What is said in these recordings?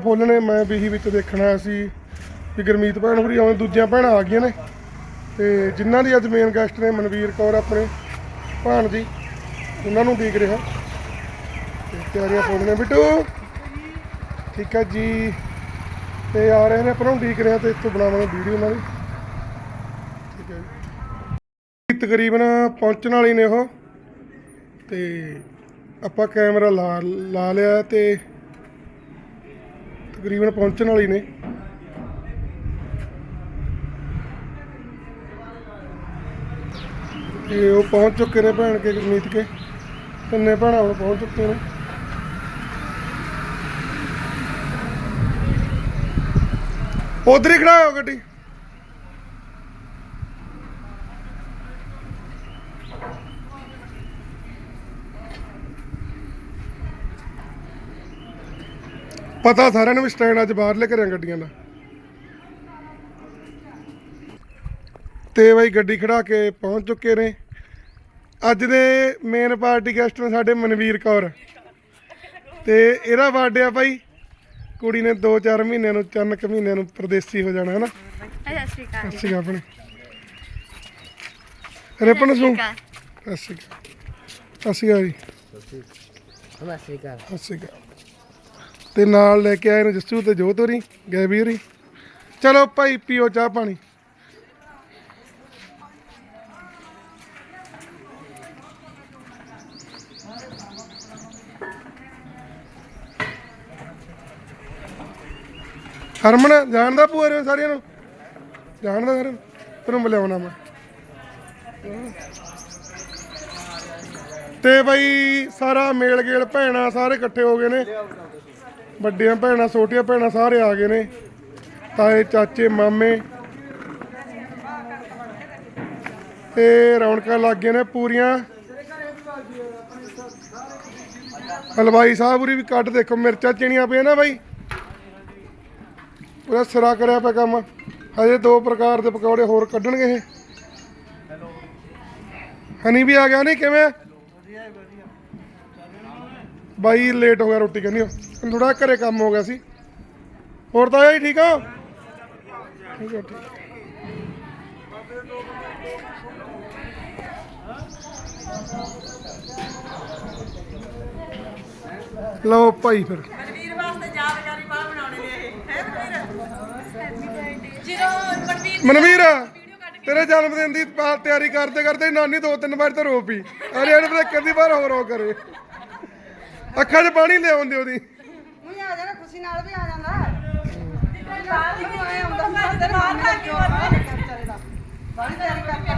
ਫੁੱਲ ਨੇ, ਮੈਂ ਵੀ ਵਿੱਚ ਦੇਖਣ ਸੀ ਵੀ ਗੁਰਮੀਤ ਭੈਣ ਹੋਰੀ ਆਉਣ, ਦੂਜੀਆਂ ਭੈਣਾਂ ਆ ਗਈਆਂ ਨੇ। ਤੇ ਜਿਨ੍ਹਾਂ ਦੀ ਅੱਜ ਮੇਨ ਗੈਸਟ ਨੇ ਮਨਵੀਰ ਕੌਰ ਆਪਣੇ ਭਾਣ ਜੀ, ਉਹਨਾਂ ਨੂੰ ਦੇਖ ਰਿਹਾ। ਤੇ ਤਿਆਰੀਆਂ ਫੁੱਲ ਨੇ, ਬਿੱਟੂ। ਠੀਕ ਹੈ ਜੀ। ਤੇ ਆ ਰਹੇ ਨੇ, ਆਪਾਂ ਨੂੰ ਦੇਖ ਰਿਹਾ ਤੇ ਇੱਥੋਂ ਬਣਾਵਾਂਗੇ ਵੀਡੀਓ ਨਾਲ ਠੀਕ ਹੈ ਜੀ। ਤਕਰੀਬਨ ਪਹੁੰਚਣ ਵਾਲੀ ਨੇ ਉਹ। ਤੇ ਆਪਾਂ ਕੈਮਰਾ ਲਾ ਲਾ ਲਿਆ ਤੇ ਤਕਰੀਬਨ ਪਹੁੰਚਣ ਵਾਲੀ ਨੇ। ਤੇ ਉਹ ਪਹੁੰਚ ਚੁੱਕੇ ਨੇ ਭੈਣ ਕੇ ਗੁਰਮੀਤ ਕੇ। ਤਿੰਨੇ ਭੈਣਾਂ ਹੁਣ ਪਹੁੰਚ ਚੁੱਕੇ ਨੇ। ਉਧਰ ਹੀ ਖੜਾ ਹੋ ਗੱਡੀ। ਪਤਾ ਸਾਰਿਆਂ ਨੂੰ ਵੀ ਸਟੈਂਡ ਅੱਜ ਬਾਹਰ ਲੈ ਕੇ ਗੱਡੀਆਂ ਦਾ। ਤੇ ਬਈ ਗੱਡੀ ਖੜਾ ਕੇ ਪਹੁੰਚ ਚੁੱਕੇ ਨੇ। ਅੱਜ ਦੇ ਮੇਨ ਪਾਰਟੀ ਗੈਸਟ ਨੇ ਸਾਡੇ ਮਨਵੀਰ ਕੌਰ। ਤੇ ਇਹਦਾ ਬਰਥਡੇ ਆ ਭਾਈ ਕੁੜੀ ਨੇ 2-4 ਮਹੀਨਿਆਂ ਨੂੰ ਚੰਨ ਕੁ ਮਹੀਨਿਆਂ ਨੂੰ ਪਰਦੇਸੀ ਹੋ ਜਾਣਾ ਹੈ ਨਾ ਸਤਿ ਸ਼੍ਰੀ ਅਕਾਲ ਅੱਛੀ ਆਪਣੇ ਰਿਪਨ ਸੂ ਅਕਾਲ। ਅੱਛੀ ਅੱਛੀ ਜੀ। ਸਤਿ ਸ਼੍ਰੀ ਅਕਾਲ। ਅੱਛੀ ਤੇ ਨਾਲ ਲੈ ਕੇ ਆਏ ਨੇ ਜੱਸੂ ਤੇ ਜੋਤ ਹੋਰੀ ਗਏ ਵੀ ਹੋਰੀ। ਚਲੋ ਭਾਈ, ਪੀਓ ਚਾਹ ਪਾਣੀ। ਹਰਮਨ ਜਾਣਦਾ ਭੂਆ ਰੇ ਸਾਰਿਆਂ ਨੂੰ? ਜਾਣਦਾ ਸਾਰਿਆਂ ਨੂੰ ਤੈਨੂੰ ਮਿਲਾਉਣਾ ਮੈਂ। ਤੇ ਬਈ, ਸਾਰਾ ਮੇਲ ਗੇਲ ਭੈਣਾਂ ਸਾਰੇ ਇਕੱਠੇ ਹੋ ਗਏ ਨੇ। ਵੱਡੀਆਂ ਭੈਣਾਂ, ਛੋਟੀਆਂ ਭੈਣਾਂ ਸਾਰੇ ਆ ਗਏ ਨੇ। ਤਾਏ, ਚਾਚੇ, ਮਾਮੇ। ਤੇ ਰੌਣਕਾਂ ਲੱਗ ਗਏ ਨੇ ਪੂਰੀਆਂ। ਹਲਵਾਈ ਸਾਹਿਬ ਉਰੀ ਵੀ ਕੱਟ ਦੇਖੋ, ਮਿਰਚਾਂ ਚਿਣੀਆਂ ਪਈਆਂ ਨਾ ਬਾਈ। ਪੂਰਾ ਸਿਰਾ ਕਰਿਆ ਪਿਆ ਕੰਮ। ਹਜੇ ਦੋ ਪ੍ਰਕਾਰ ਦੇ ਪਕੌੜੇ ਹੋਰ ਕੱਢਣਗੇ ਇਹ। ਹਨੀ ਵੀ ਆ ਗਿਆ ਨਹੀਂ ਕਿਵੇਂ? ਬਾਈ ਲੇਟ ਹੋ ਗਿਆ ਰੋਟੀ ਕਹਿੰਦੀ ਥੋੜਾ ਘਰੇ ਕੰਮ ਹੋ ਗਿਆ ਸੀ। ਹੋਰ ਤਾਂ ਇਹ ਠੀਕ ਆ? ਠੀਕ ਆ ਠੀਕ ਆ। ਲਓ ਭਾਈ ਫਿਰ। ਮਨਵੀਰ ਵਾਸਤੇ ਜਾ ਵਿਚਾਰੀ ਬਾਹ ਬਣਾਉਣੇ ਨੇ ਇਹ। ਹੈ ਮਨਵੀਰ ਜਦੋਂ ਮਨਵੀਰ ਮਨਵੀਰ ਤੇਰੇ ਜਨਮ ਦਿਨ ਦੀ ਤਿਆਰੀ ਕਰਦੇ ਕਰਦੇ ਨਾਨੀ ਦੋ ਤਿੰਨ ਵਾਰ ਤਾਂ ਰੋ ਪਈ। ਅਰੇ ਇਹਨੇ ਪਤਾ ਕਿੰਨੀ ਵਾਰ ਹੋਰ ਰੋ ਕਰੇ। ਅੱਖਾਂ 'ਚ ਪਾਣੀ ਲਿਆਉਂਦੇ ਉਹਦੀ ਉਹੀ ਆ ਜਾਣਾ ਖੁਸ਼ੀ ਨਾਲ ਵੀ ਆ ਜਾਂਦਾ। ਬਾਹਰ ਹੀ ਆਏ ਹੁੰਦਾ ਮੈਂ ਤੇ ਬਾਹਰ ਲਾ ਕੇ ਵਿਚਾਰੇ ਦਾ ਬਾਹਰ ਤਿਆਰੀ ਕਰਕੇ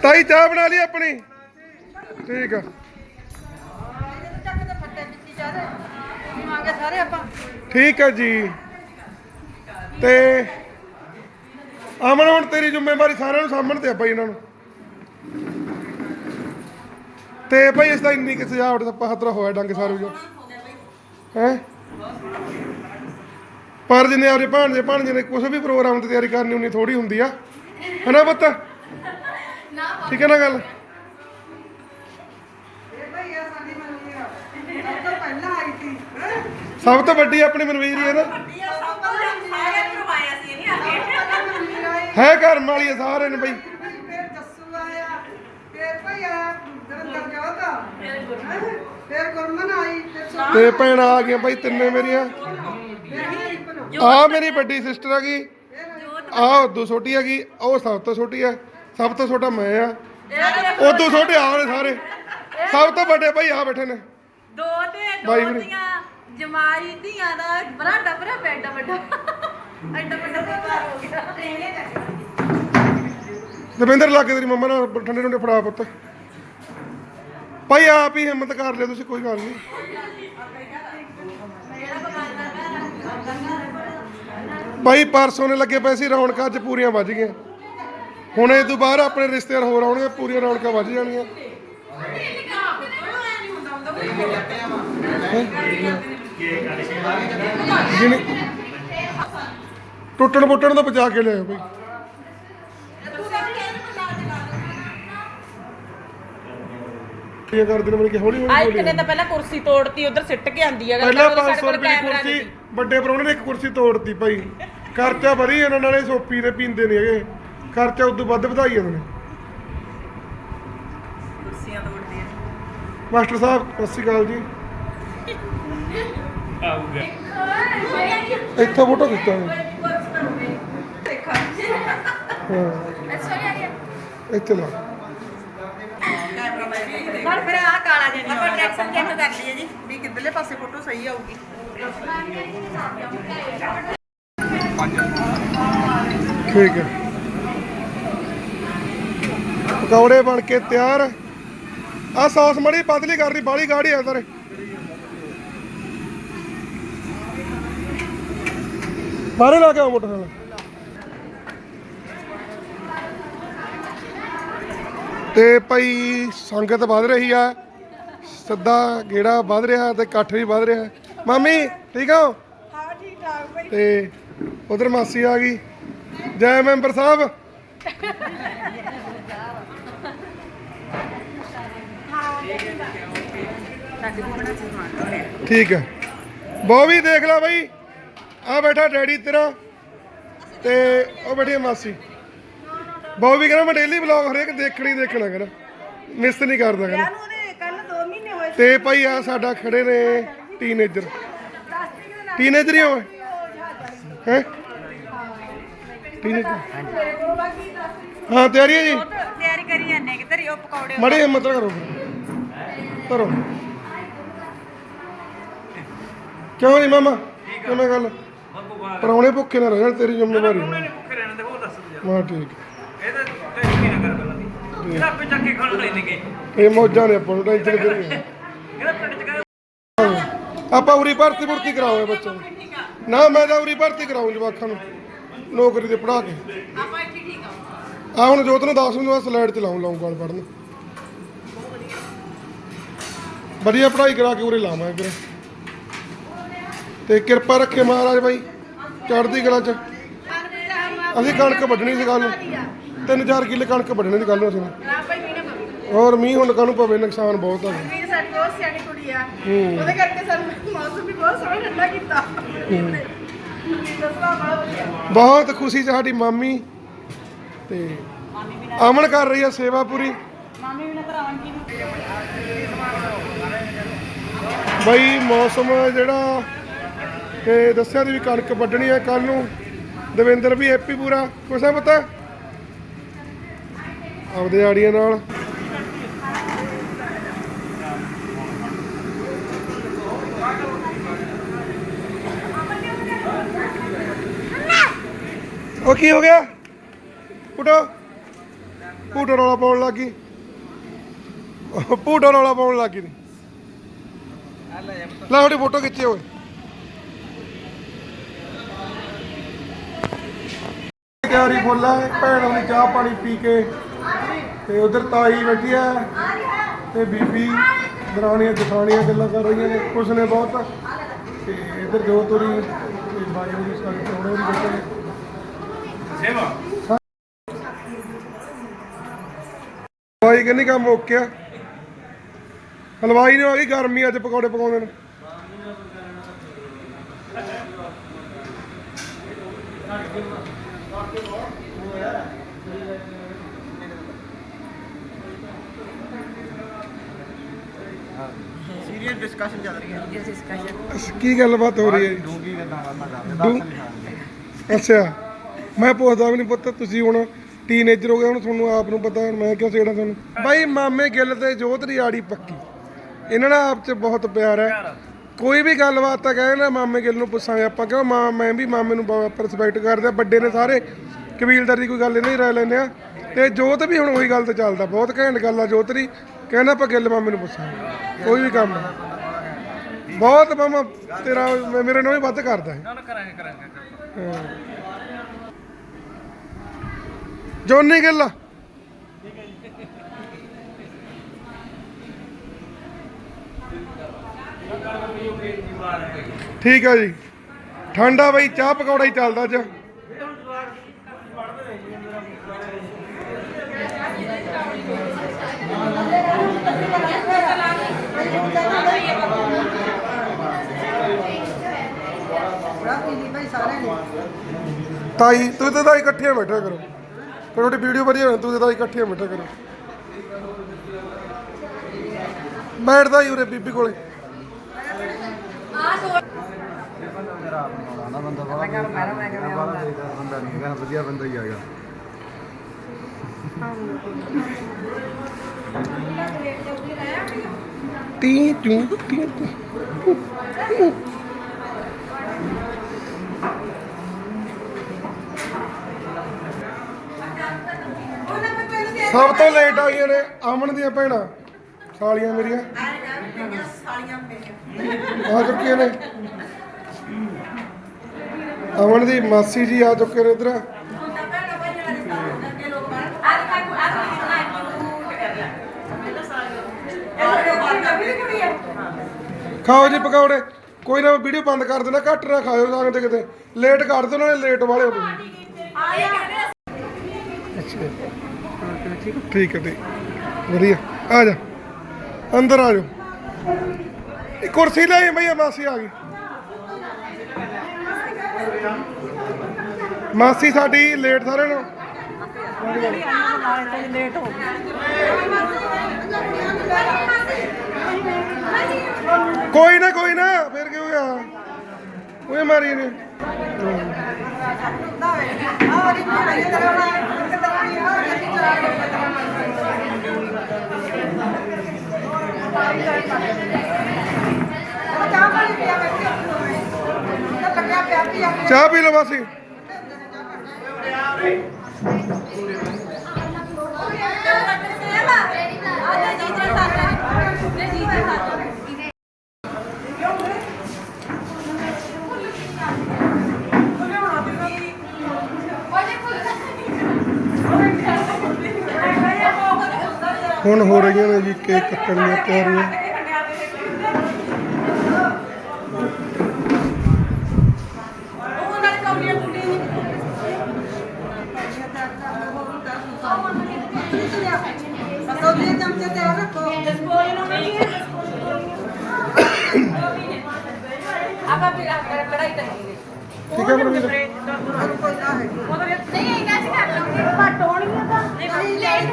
ਤਾਈ ਚਾਹ ਬਣਾ ਲਈ ਆਪਣੀ? ਠੀਕ ਆ। ਆਪਾਂ ਠੀਕ ਹੈ ਜੀ। ਤੇ ਅਮਨ ਹੁਣ ਤੇਰੀ ਜ਼ਿੰਮੇਵਾਰੀ ਸਾਰਿਆਂ ਨੂੰ ਸਾਹਮਣੇ ਤੇ ਆ ਭਾਈ ਇਹਨਾਂ ਨੂੰ। ਤੇ ਭਾਈ ਇਸ ਦਾ ਇੰਨੀ ਕਿ ਸਜਾਵਟ ਦਾ ਪਹਤਰਾ ਹੋਇਆ ਡੰਗ ਸਾਰੇ ਜੋ ਹੈ? ਪਰ ਜਿੰਨੇ ਆਪਦੇ ਭਾਣਜੇ ਭਾਣਜੇ ਨੇ ਕੁਝ ਵੀ ਪ੍ਰੋਗਰਾਮ ਦੀ ਤਿਆਰੀ ਕਰਨੀ ਉਨੀ ਥੋੜੀ ਹੁੰਦੀ ਆ। ਹਨਾ ਪੁੱਤ? ਠੀਕ ਹੈ ਨਾ ਗੱਲ? ਸਭ ਤੋਂ ਵੱਡੀ ਆਪਣੀ ਮਨਵੀਰ ਹੀ ਹੈ ਨਾ। ਸਭ ਤੋਂ ਸਾਰੇ ਕਰਵਾਇਆ ਸੀ ਨਹੀਂ ਆ ਕੇ ਮਨਵੀਰ ਆਈ ਹੈ ਘਰ ਵਾਲੀ ਸਾਰੇ ਨੇ ਬਈ ਫਿਰ ਜੱਸੂ ਆਇਆ ਫਿਰ ਭਈ ਆ ਦਰਿੰਦਰ ਜੋਤ ਫਿਰ ਗੁਰਮਨ ਆਈ ਫਿਰ ਸੋ ਤੇ ਭੈਣਾਂ ਆ ਗਈਆਂ ਭਾਈ ਤਿੰਨੇ ਮੇਰੀਆਂ। ਫਿਰ ਆ ਮੇਰੀ ਵੱਡੀ ਸਿਸਟਰ ਹੈਗੀ ਆ ਉਦੋਂ ਛੋਟੀ ਹੈਗੀ ਉਹ ਸਭ ਤੋਂ ਛੋਟੀ ਹੈ ਸਭ ਤੋਂ ਛੋਟਾ ਮੈਂ ਆ। ਉਦੋਂ ਛੋਟੇ ਆ ਨੇ ਸਾਰੇ। ਸਭ ਤੋਂ ਵੱਡੇ ਭਾਈ ਆ ਬੈਠੇ ਨੇ। ਦੋ ਤੇ ਬਾਈ ਦੋ ਵੀਰੇ। ਦੀਆਂ ਜਮਾਈ ਧੀਆਂ ਦਾ ਬਰਾਂਡਾ ਭਰਿਆ ਬੈੱਡ ਵੱਡਾ। ਐਡਾ ਵੱਡਾ ਪਰਿਵਾਰ ਹੋ ਗਿਆ। ਦਵਿੰਦਰ ਲਾ ਕੇ ਤੇਰੀ ਮੰਮਾ ਨਾਲ ਠੰਡੇ ਠੰਡੇ ਫੜਾ ਪੁੱਤ। ਭਾਈ ਆਪ ਹੀ ਹਿੰਮਤ ਕਰ ਲਿਓ ਤੁਸੀਂ, ਕੋਈ ਗੱਲ ਨਹੀਂ। ਭਾਈ ਪਰਸੋਂ ਨੇ ਲੱਗੇ ਪਏ ਸੀ ਰੌਣਕਾਂ, ਅੱਜ ਪੂਰੀਆਂ ਵੱਜ ਗਈਆਂ। ਹੁਣ ਇਹ ਤੋਂ ਬਾਅਦ ਆਪਣੇ ਰਿਸ਼ਤੇਦਾਰ ਹੋਰ ਆਉਣਗੇ, ਪੂਰੀਆਂ ਰੌਣਕਾਂ ਵੱਜ ਜਾਣਗੀਆਂ ਟੁੱਟਣ ਪੁੱਟਣ ਤੋਂ ਬਚਾ ਕੇ ਲਿਆਓ ਭਾਈ। ਇਹ ਕਰਦੇ ਨੇ ਮਨ ਕਿ ਹੌਲੀ ਆ ਹੌਲੀ ਇੱਕ ਨੇ ਤਾਂ ਪਹਿਲਾਂ ਕੁਰਸੀ ਤੋੜਤੀ ਉਧਰ ਸਿੱਟ ਕੇ ਆਂਦੀ ਆ ਪਹਿਲਾਂ ਕਹਿੰਦਾ 500 ਸਾਡੇ ਕੋਲ ਰੁਪਏ ਦੀ ਕੈਮਰਾ ਕੁਰਸੀ ਨਹੀਂ ਵੱਡੇ ਪਰੋਣੇ ਨੇ ਇੱਕ ਕੁਰਸੀ ਤੋੜਤੀ ਭਾਈ। ਖਰਚਾ ਭਰੀ ਇਹਨਾਂ ਨਾਲੇ ਸੋਪੀ ਦੇ ਪੀਂਦੇ ਨਹੀਂ ਹੈਗੇ ਖਰਚਾ ਉਦੋਂ ਵੱਧ ਵਧਾਈ ਜਾਂਦੇ ਨੇ। ਕੁਰਸੀਆਂ ਤੋੜਦੀਆਂ ਮਾਸਟਰ ਸਾਹਿਬ ਸਤਿ ਸ਼੍ਰੀ ਅਕਾਲ ਜੀ। ਇੱਥੋਂ ਫੋਟੋ ਖਿੱਚਾਂਗੇ ਹਾਂ। ਗਿਆ। ਇੱਥੇ ਲਾ। ਹੁਣ ਫਿਰ ਆ ਕਾਲਾ ਜਿਹਾ ਆਪਾਂ ਟੈਕਸਨ ਚੈੱਕ ਕਰ ਲਈਏ ਜੀ। ਵੀ ਕਿੱਧਰਲੇ ਪਾਸੇ ਫੋਟੋ ਸਹੀ ਆਊਗੀ। ਠੀਕ ਹੈ। ਪਕੌੜੇ ਬਣ ਕੇ ਤਿਆਰ। ਆ ਸੌਸ ਮੜੀ ਪਤਲੀ ਕਰਨੀ ਬਾਲੀ ਗਾੜੀ ਆ ਸਾਰੇ ਬਾਰੇ ਲਾ ਕੇ ਆਓ ਮੋਟਰਸਾਈਕਲ। ਤੇ ਭਾਈ ਸੰਗਤ ਵੱਧ ਰਹੀ ਆ। ਸੱਦਾ ਗੇੜਾ ਵੱਧ ਰਿਹਾ ਤੇ ਇਕੱਠ ਵੀ ਵੱਧ ਰਿਹਾ। ਮਾਮੀ ਠੀਕ ਹੋ? ਹਾਂ ਠੀਕ ਠਾਕ ਬਈ ਤੇ ਉਧਰ ਮਾਸੀ ਆ ਗਈ। ਜੈ ਮੈਂਬਰ ਸਾਹਿਬ। ਠੀਕ ਹੈ ਬੋਵੀ ਦੇਖ ਲੈ ਬਈ। ਆ ਬੈਠਾ ਡੈਡੀ ਤੇਰਾ ਤੇ ਉਹ ਬੈਠੀ ਆ ਮਾਸੀ ਬੋਵੀ ਕਹਿੰਦਾ ਮੈਂ ਡੇਲੀ ਵਲੌਗ ਹਰੇਕ ਦੇਖਣੀ ਦੇਖਣਾ ਕਹਿੰਦਾ। ਮਿਸ ਨਹੀਂ ਕਰਦਾ ਕਹਿੰਦਾ। ਨੂੰ ਉਹਦੇ ਕੱਲ 2 ਮਹੀਨੇ ਹੋਏ ਤੇ ਭਾਈ ਆ ਸਾਡਾ ਖੜੇ ਨੇ ਟੀਨੇਜਰ ਟੀਨੇਜਰ ਹੀ ਹੋਵੇ ਹੈ? ਟੀਨੇਜਰ ਹਾਂ ਤਿਆਰੀ ਹੈ ਜੀ? ਤਿਆਰੀ ਕਰੀ ਜਾਂਦੇ ਕਿੱਧਰ ਉਹ ਪਕੌੜੇ ਮੜੇ ਹਿੰਮਤ ਕਰੋ। ਕਰੋ। ਕਿਉਂ ਨਹੀਂ ਮਾਮਾ? ਕਿਵੇਂ ਗੱਲ? ਪਰੌਣੇ ਭੁੱਖੇ ਨਾ ਰਹਿਣ ਤੇਰੀ ਜ਼ਿੰਮੇਵਾਰੀ। ਹੈ ਭੁੱਖੇ ਰਹਿਣ ਦੇ ਉਹ ਦੱਸ ਦੇ ਹਾਂ ਠੀਕ। ਹੈ ਇਹਦੇ ਟੈਨਸ਼ਨ ਨਾ ਕਰ ਚੱਕ ਕੇ ਲੈਣਗੇ ਇਹ ਮੌਜਾਂ ਨੇ ਆਪਾਂ ਨੂੰ ਟੈਨਸ਼ਨ ਕਰੀ ਇਹਦਾ ਪਿੰਡ ਚ ਕਹਿੰਦੇ? ਆਪਾਂ ਉਰੀ ਭਰਤੀ ਭਰਤੀ ਕਰਾਓ ਬੱਚਿਆਂ ਨੂੰ। ਨਾ ਮੈਂ ਤਾਂ ਉਰੀ ਭਰਤੀ ਕਰਾਉਂ ਜਵਾਖਾਂ ਨੂੰ। ਨੌਕਰੀ ਤੇ ਪੜਾ ਕੇ। ਆਪਾਂ ਇੱਥੇ ਠੀਕ ਆ ਆ ਹੁਣ ਜੋਤ ਨੂੰ 10 ਮਿੰਟ ਬਾਅਦ ਸਲਾਈਡ ਚਲਾਉਂ ਲਾਉਂ ਗੱਲ ਪੜਨ ਵਧੀਆ ਪੜ੍ਹਾਈ ਕਰਾ ਕੇ ਉਰੇ ਲਾਵਾਂ ਇੱਧਰ। ਤੇ ਕਿਰਪਾ ਰੱਖੇ ਮਹਾਰਾਜ ਬਾਈ ਚੜ੍ਹਦੀ ਕਲਾ ਚ। ਅਸੀਂ ਕਣਕ ਵੱਢਣੀ ਸੀ ਕੱਲ ਨੂੰ। ਤਿੰਨ ਚਾਰ ਕਿੱਲੇ ਕਣਕ ਵੱਢਣੀ ਸੀ ਨੂੰ ਨੇ। ਨਾ ਭਾਈ ਮੀਨੇ ਪਵੇ। ਹੋਰ ਮੀਂਹ ਹੁਣ ਕਾਹਨੂੰ ਪਵੇ ਨੁਕਸਾਨ ਬਹੁਤ ਆ। ਵੀਰ ਸਾਡੀ ਬਹੁਤ ਸਿਆਣੀ ਕੁੜੀ ਆ। ਹੂੰ। ਉਹਦੇ ਕਰਕੇ ਸਾਨੂੰ ਮੌਸਮ ਵੀ ਬਹੁਤ ਸੋਹਣਾ ਠੰਡਾ ਕੀਤਾ। ਦੱਸਣਾ ਬੜਾ ਵਧੀਆ। ਬਹੁਤ ਖੁਸ਼ੀ ਚ ਸਾਡੀ ਮਾਮੀ ਤੇ ਅਮਨ ਕਰ ਰਹੀ ਆ ਸੇਵਾ ਪੂਰੀ। ਮਾਮੀ ਵੀ ਨਾ ਕਰਾਉਣ ਕੀ ਬਈ ਮੌਸਮ ਜਿਹੜਾ ਕਿ ਦੱਸਿਆ ਦੀ ਵੀ ਕਣਕ ਵੱਢਣੀ ਹੈ ਕੱਲ ਨੂੰ। ਦਵਿੰਦਰ ਵੀ ਹੈਪੀ ਪੂਰਾ। ਕੁਛ ਹੈ ਪਤਾ? ਆਪਦੇ ਆੜੀਆਂ ਨਾਲ। ਉਹ ਕੀ ਹੋ ਗਿਆ? ਪੁੱਟੋ ਪੁੱਟੋ ਰੌਲਾ ਪਾਉਣ ਲੱਗੀ ਪੁੱਟੋ ਰੌਲਾ ਪਾਉਣ ਲੱਗੀ ਨੀ ਲੈ ਤੁਹਾਡੀ ਫੋਟੋ ਖਿੱਚੇ ਓਏ। ਤਿਆਰੀ ਫੁੱਲਾ ਹੈ ਭੈਣ ਉਹਨੇ ਚਾਹ ਪਾਣੀ ਪੀ ਕੇ। ਤੇ ਉਧਰ ਤਾਈ ਬੈਠੀ ਆ ਤੇ ਬੀਬੀ ਦਰਾਣੀਆਂ ਜਠਾਣੀਆਂ ਗੱਲਾਂ ਕਰ ਰਹੀਆਂ ਨੇ। ਕੁਛ ਨੇ ਬਹੁਤ। ਤੇ ਇਧਰ ਜੋ ਤੋਰੀ ਤੇ ਬਾਈ ਦੀ ਸਾਡੀ ਸੋਹਣੇ ਦੀ ਬੈਠੇ ਨੇ। ਸੇਵਾ। ਹਲਵਾਈ ਕਹਿੰਦੀ ਕੰਮ ਓਕਿਆ ਹਲਵਾਈ ਨੇ ਆ ਗਈ ਗਰਮੀ ਅੱਜ ਪਕੌੜੇ ਪਕਾਉਂਦੇ ਨੇ। ਸੀਰੀਅਸ ਡਿਸਕਸ਼ਨ ਚੱਲ ਰਹੀ ਹੈ। ਅਸ- ਕੀ ਗੱਲਬਾਤ ਹੋ ਰਹੀ ਹੈ? ਜੀ ਡੂੰਗੀ ਗੱਲਾਂ ਅੱਛਾ ਮੈਂ ਪੁੱਛਦਾ ਵੀ ਨਹੀਂ ਪੁੱਤ ਤੁਸੀਂ ਹੁਣ ਟੀਨੇਜਰ ਹੋ ਗਏ ਹੁਣ ਤੁਹਾਨੂੰ ਆਪ ਨੂੰ ਪਤਾ ਹੁਣ ਮੈਂ ਕਿਉਂ ਛੇੜਾਂ ਤੁਹਾਨੂੰ? ਬਾਈ ਮਾਮੇ ਗਿੱਲ ਤੇ ਜੋਤ ਦੀ ਆੜੀ ਪੱਕੀ। ਇਹਨਾਂ ਨਾਲ ਆਪ ਚ ਬਹੁਤ ਪਿਆਰ ਹੈ। ਕੋਈ ਵੀ ਗੱਲਬਾਤ ਤਾਂ ਕਹੇ ਨਾ ਮਾਮੇ ਗਿੱਲ ਨੂੰ ਪੁੱਛਾਂਗੇ ਆਪਾਂ ਕਿਉਂ ਮਾਂ ਮੈਂ ਵੀ ਮਾਮੇ ਨੂੰ ਬਹੁਤ ਰਿਸਪੈਕਟ ਕਰਦੇ ਆ ਵੱਡੇ ਨੇ ਸਾਰੇ ਕਬੀਲਦਾਰ ਦੀ ਕੋਈ ਗੱਲ ਨਹੀਂ ਰਹਿ ਲੈਂਦੇ ਆ ਤੇ ਜੋਤ ਵੀ ਹੁਣ ਉਹੀ ਗੱਲ ਤੇ ਚੱਲਦਾ ਬਹੁਤ ਘੈਂਟ ਗੱਲ ਆ ਜੋਤ ਦੀ। ਕਹਿੰਦਾ ਆਪਾਂ ਗਿੱਲ ਮਾਮੇ ਨੂੰ ਪੁੱਛਾਂਗੇ। ਕੋਈ ਵੀ ਕੰਮ ਬਹੁਤ ਮਾਮਾ ਤੇਰਾ ਮੇਰੇ ਨਾਲ ਵੀ ਵੱਧ ਕਰਦਾ ਹੈ। ਨਾ ਨਾ ਕਰਾਂਗੇ ਕਰਾਂਗੇ। ਕਰਾਂਗੇ। ਜੋਨੀ ਗਿੱਲ। ਠੀਕ ਆ ਜੀ। ਠੰਡਾ ਬਈ ਚਾਹ ਪਕੌੜਾ ਹੀ ਚੱਲਦਾ ਅੱਜ। ਤਾਈ ਤੂੰ ਤੇ ਤਾਈ ਇਕੱਠੀਆਂ ਬੈਠਿਆ ਕਰੋ ਫਿਰ ਤੁਹਾਡੀ ਵੀਡੀਓ ਵਧੀਆ ਹੋਣੀ ਤੂੰ ਤੇ ਤਾਈ ਇਕੱਠੀਆਂ ਬੈਠਿਆ ਕਰੋ ਬੈਠਦਾ ਹੀ ਉਰੇ ਬੀਬੀ ਕੋਲੇ ਬੰਦਾ ਨਹੀਂ ਹੈਗਾ ਵਧੀਆ ਬੰਦਾ ਹੀ ਹੈਗਾ ਟੀ ਟੂ ਟੀ ਟੂ ਸਭ ਤੋਂ ਲੇਟ ਆਈਆਂ ਨੇ, ਅਮਨ ਦੀਆਂ ਭੈਣਾਂ, ਸਾਲੀਆਂ ਮੇਰੀਆਂ। ਆ ਚੁੱਕੀਆਂ ਨੇ। ਅਮਨ ਦੀ ਮਾਸੀ ਜੀ ਆ ਚੁੱਕੇ ਨੇ ਇਧਰ। ਖਾਓ ਜੀ ਪਕੌੜੇ। ਕੋਈ ਨਾ ਵੀਡੀਓ ਬੰਦ ਕਰ ਦੇਣਾ, ਘੱਟ ਨਾ ਖਾਇਓ ਜਾਂਦੇ ਕਿਤੇ ਲੇਟ ਕਰ ਦਿਓ, ਨਾਲੇ ਲੇਟ ਵਾਲੇ ਹੋ ਤੁਸੀਂ ਅੱਛਾ ਠੀਕ ਹੈ ਠੀਕ ਹੈ ਵਧੀਆ। ਆ ਜਾ। ਅੰਦਰ ਆ ਜਾਓ। ਇਹ ਕੁਰਸੀ ਲੈ ਭਈਆ ਮਾਸੀ ਆ ਗਈ। ਮਾਸੀ ਸਾਡੀ ਲੇਟ ਸਾਰਿਆਂ ਨੂੰ ਕੋਈ ਨਾ ਕੋਈ ਨਾ, ਫਿਰ ਕੀ ਹੋਇਆ ਉਹ ਮਾਰੀ ਨੇ ਚਾਹ ਪੀ ਆ ਚਾਹ ਪੀ ਲਓ ਮਾਸੀ ਹੁਣ ਹੋ ਰਹੀਆਂ ਨੇ ਜੀ ਕੇਕ ਕੱਟਣ ਦੀਆਂ ਤਿਆਰੀਆਂ ਠੀਕ ਹੈ ਮਨਵੀਰ ਨਹੀਂ ਇਹਨਾਂ ਚ ਕਰ ਲਾਂਗੇ ਘੱਟ ਹੋਣਗੀਆਂ ਤਾਂ ਨਹੀਂ ਲੇਟ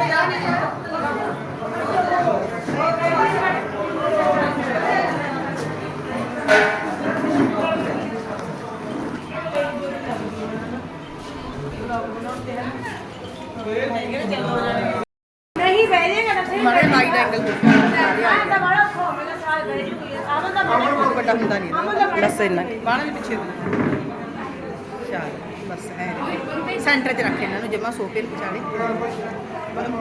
ਨਹੀਂ ਬਹਿ ਜਾਏਗਾ ਨਾ ਫਿਰ। ਮਾੜੇ ਲਾਈਟ ਐਂਗਲ ਹੋ ਆਹ ਤਾਂ ਬੜਾ ਖੋਵੇਗਾ ਸਾਲ ਬਹਿ ਜੂਗੀ ਆਵਨ ਦਾ ਬੜਾ ਵੱਡਾ ਹੁੰਦਾ ਨਹੀਂ ਨਾ। ਬਸ ਇੰਨਾ। ਬਾਣਾ ਦੇ ਪਿੱਛੇ ਚੱਲ ਬਸ ਹੈ ਸੈਂਟਰ 'ਚ ਰੱਖ ਇਹਨਾਂ ਨੂੰ ਜਮਾ ਸੋਫੇ ਨੂੰ ਵਿਚਾਲੇ।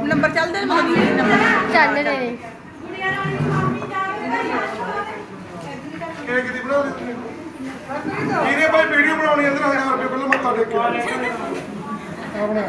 ਨੰਬਰ ਚੱਲਦੇ ਨੇ ਮਤਲਬ ਵੀਹ ਨੰਬਰ। ਚੱਲ ਰਹੇ ਨੇ ਕੇਕ ਦੀ ਬਣਾ ਲਈ ਤੁਸੀਂ ਵੀਰੇ ਭਾਈ ਵੀਡੀਓ ਬਣਾਉਣੀ ਹੈ ਇਧਰ 1000 ਰੁਪਏ ਪਹਿਲਾਂ ਮੱਥਾ ਟੇਕ ਕੇ ਆ ਬਣਾ।